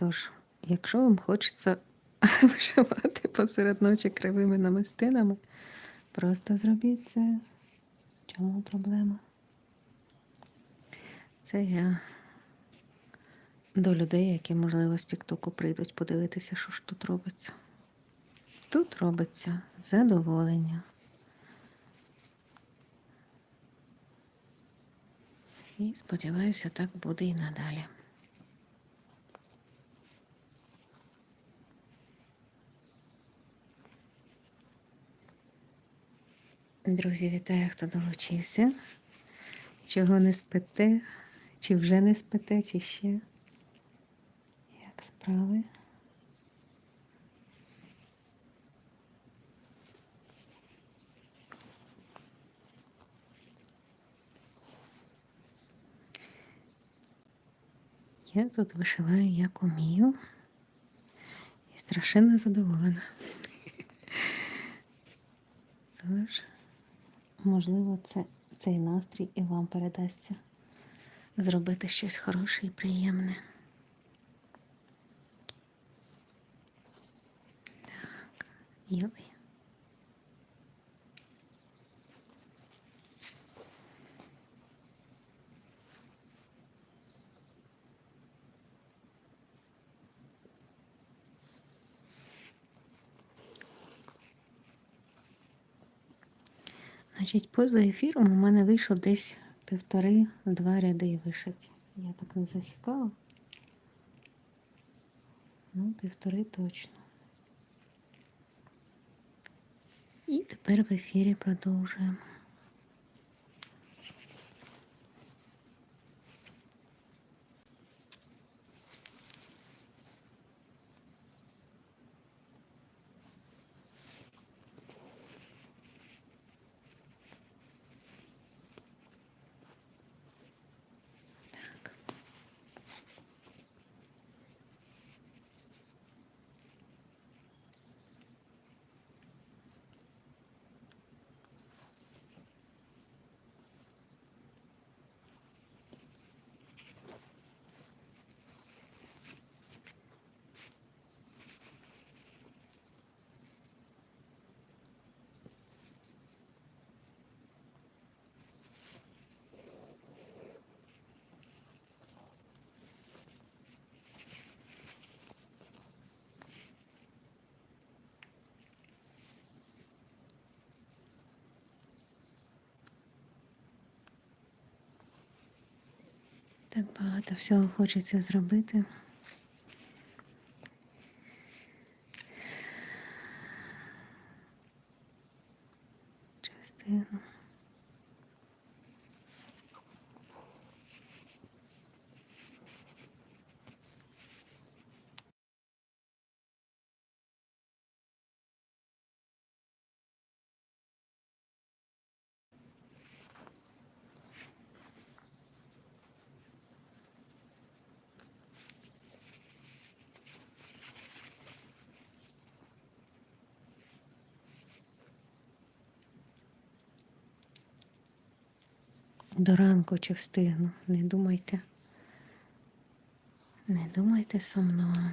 Тож, якщо вам хочеться вишивати посеред ночі кривими намистинами, просто зробіть це. В чому проблема? Це я до людей, які, можливо, з Тіктоку прийдуть подивитися, що ж тут робиться. Тут робиться задоволення. І сподіваюся, так буде і надалі. Друзі, вітаю, хто долучився. Чого не спите, чи вже не спите, чи ще. Як справи? Я тут вишиваю як умію і страшенно задоволена. Тож, можливо, це, цей настрій і вам передасться зробити щось хороше і приємне. Так, йой. Значить, поза ефіром у мене вийшло десь півтори-два ряди вишить. Я так не засікала. Ну, півтори точно. І тепер в ефірі продовжуємо. Так. Так багато всього хочеться зробити. Чи встигну? До ранку чи встигну, не думайте. Не думайте со мною.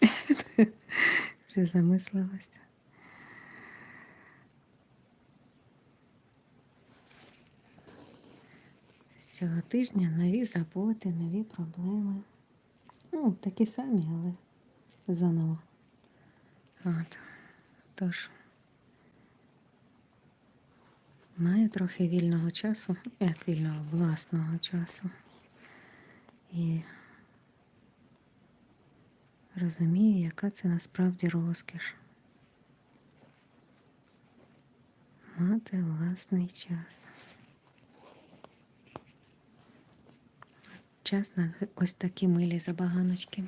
Вже замислилася. З цього тижня нові заботи, нові проблеми. Ну, такі самі, але заново. От. Тож. Маю трохи вільного часу, як вільного власного часу. І розумію, яка це насправді розкіш. Мати власний час. Час на ось такі милі забаганочки.